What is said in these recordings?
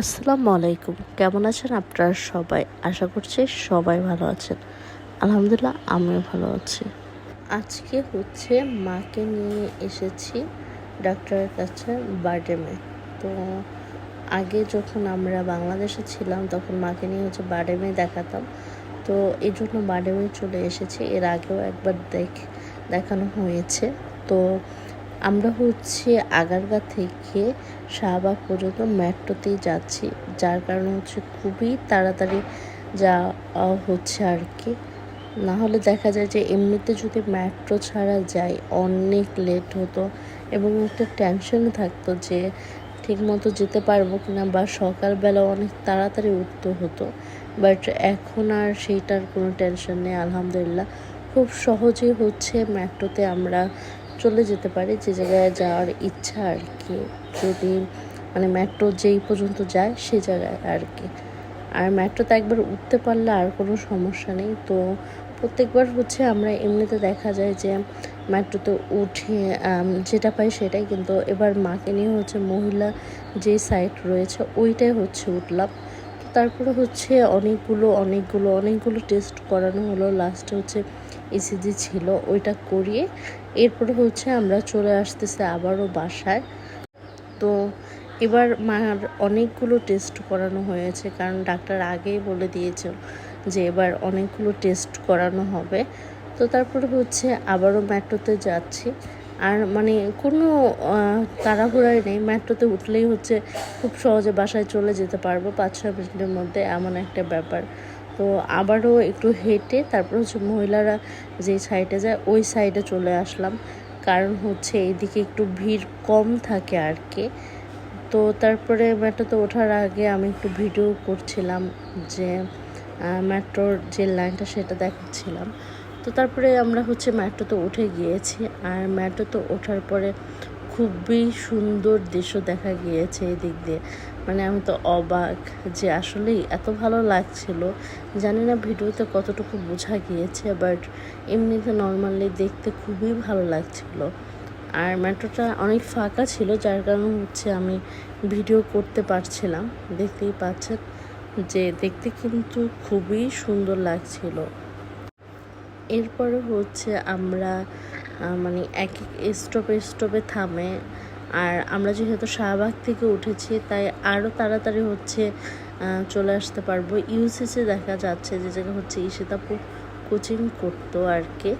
আসসালামু আলাইকুম। কেমন আছেন আপনারা সবাই? আশা করছি সবাই ভালো আছেন। আলহামদুলিল্লাহ, আমিও ভালো আছি। আজকে হচ্ছে মাকে নিয়ে এসেছি ডাক্তারের কাছে বার্ডেমে তো আগে যখন আমরা বাংলাদেশে ছিলাম, তখন মাকে নিয়ে হচ্ছে বার্ডেমে দেখাতাম। তো এই জন্য বার্ডেমে চলে এসেছি। এর আগেও একবার দেখ, দেখানো হয়েছে। তো আমরা হচ্ছে আগারগা থেকে শাহবাগ পর্যন্ত মেট্রোতেই যাচ্ছি। যার কারণে হচ্ছে খুবই তাড়াতাড়ি যা হচ্ছে আর কি। না হলে দেখা যায় যে এমনিতে যদি মেট্রো ছাড়া যায় অনেক লেট হতো এবং একটা টেনশন থাকতো যে ঠিকমতো যেতে পারব কিনা বা সকালবেলা অনেক তাড়াতাড়ি উঠতে হতো। বাট এখন আর সেইটার কোনো টেনশন নেই, আলহামদুলিল্লাহ। খুব সহজেই হচ্ছে মেট্রোতে আমরা চলে যেতে পারে যে জায়গায় যাওয়ার ইচ্ছা আর কি। যদি মানে মেট্রো যেই পর্যন্ত যায় সে জায়গায় আর কি। আর মেট্রোতে একবার উঠতে পারলে আর কোনো সমস্যা নেই। তো প্রত্যেকবার হচ্ছে আমরা এমনিতে দেখা যায় যে মেট্রোতে উঠে যেটা পাই সেটাই। কিন্তু এবার মাকে নিয়ে হচ্ছে মহিলা যে সাইট রয়েছে ওইটাই হচ্ছে উঠলাম। তারপরে হচ্ছে অনেকগুলো অনেকগুলো অনেকগুলো টেস্ট করানো হলো। লাস্টে হচ্ছে ইসিজি ছিল, ওইটা করিয়ে এরপরে হচ্ছে আমরা চলে আসতেছি আবারও বাসায়। তো এবার মার অনেকগুলো টেস্ট করানো হয়েছে, কারণ ডাক্তার আগেই বলে দিয়েছে যে এবার অনেকগুলো টেস্ট করানো হবে। তো তারপরে হচ্ছে আবারও মেট্রোতে যাচ্ছি। আর মানে কোনো তাড়াহুড়াই নেই, মেট্রোতে উঠলেই হচ্ছে খুব সহজে বাসায় চলে যেতে পারব পাঁচ ছয় মিনিটের মধ্যে এমন একটা ব্যাপার। তো আবারও একটু হেঁটে তারপর হচ্ছে মহিলারা যে সাইডে যায়, ওই সাইডে চলে আসলাম। কারণ হচ্ছে এইদিকে একটু ভিড় কম থাকে আর কি তো তারপরে মেট্রোতে ওঠার আগে আমি একটু ভিডিও করছিলাম যে মেট্রোর যে লাইনটা সেটা দেখাচ্ছিলাম। তো তারপরে আমরা হচ্ছে মেট্রোতে উঠে গিয়েছি আর মেট্রোতে ওঠার পরে খুবই সুন্দর দৃশ্য দেখা গিয়েছে এদিক দিয়ে। মানে আমি তো অবাক যে আসলেই এত ভালো লাগছিল। জানি না ভিডিওতে কতটুকু বোঝা গিয়েছে বাট এমনিতে নর্মালি দেখতে খুবই ভালো লাগছিল। আর মেট্রোটা অনেক ফাঁকা ছিল, যার কারণে হচ্ছে আমি ভিডিও করতে পারছিলাম। দেখতেই পাচ্ছেন যে দেখতে কিন্তু খুবই সুন্দর লাগছিল। এরপরে হচ্ছে আমরা মানে এক এক স্টপে স্টপে থামে আর আমরা যেহেতু শাহবাগ থেকে উঠেছি, তাই আরও তাড়াতাড়ি হচ্ছে চলে আসতে পারব। ইউসিসি দেখা যাচ্ছে যে জায়গা হচ্ছে ইশিতাপুর কোচিং করতো আর কি।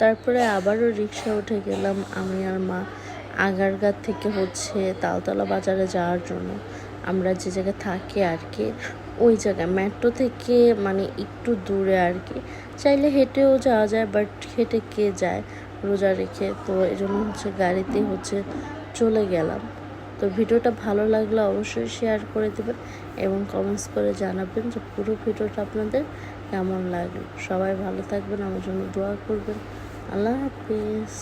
তারপরে আবারও রিক্সা উঠে গেলাম আমি আর মা আগারগাঁ থেকে হচ্ছে তালতলা বাজারে যাওয়ার জন্য। আমরা যে জায়গায় থাকি আর কি, ওই জায়গায়। মেট্রো থেকে মানে একটু দূরে আর কি। চাইলে হেঁটেও যাওয়া যায়, বাট হেঁটে কে যায়, রোজা রেখে। তো এই জন্য হচ্ছে গাড়িতে হচ্ছে চলে গেলাম। তো ভিডিওটা ভালো লাগলে অবশ্যই শেয়ার করে দেবেন এবং কমেন্টস করে জানাবেন যে পুরো ভিডিওটা আপনাদের কেমন লাগল। সবাই ভালো থাকবেন, আমার জন্য দোয়া করবেন। আল্লাহ হাফিজ।